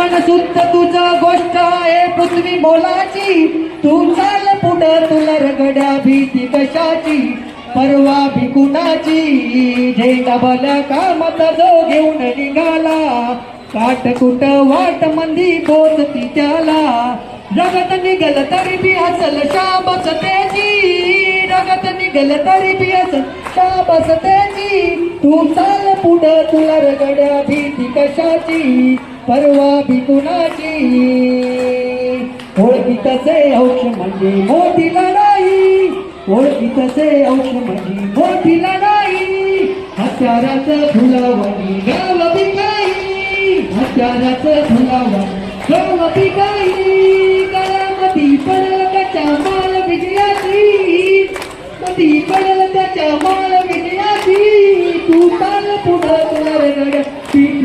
मनसुद्ध तुझं गोष्ट आहे पृथ्वी बोलाची तू चाल पुढ तुला रगड्या भीती कशाची? परवा भिकुणाची झेंडा का कामाचा जो घेऊन निघाला. काट कुट वाट मंदी पोचती त्याला. जगत निघल तरी बी असल शाबस त्याची. जगत निघल तरी बी असल शाबस त्याची. तू चाल पुढं तुला रगड्या भीती कशाची? परवा भी कुणाची? ओळखीतचे औष म्हणजे मोठी लढाई ओळखीतचे औष म्हणजे मोठी लढाई हत्याराचं फुलावणी गाव बिकाई हत्याराचं फुलावणी गाव बिकाई तुटाल पुन्हा तुला रेगड पीठ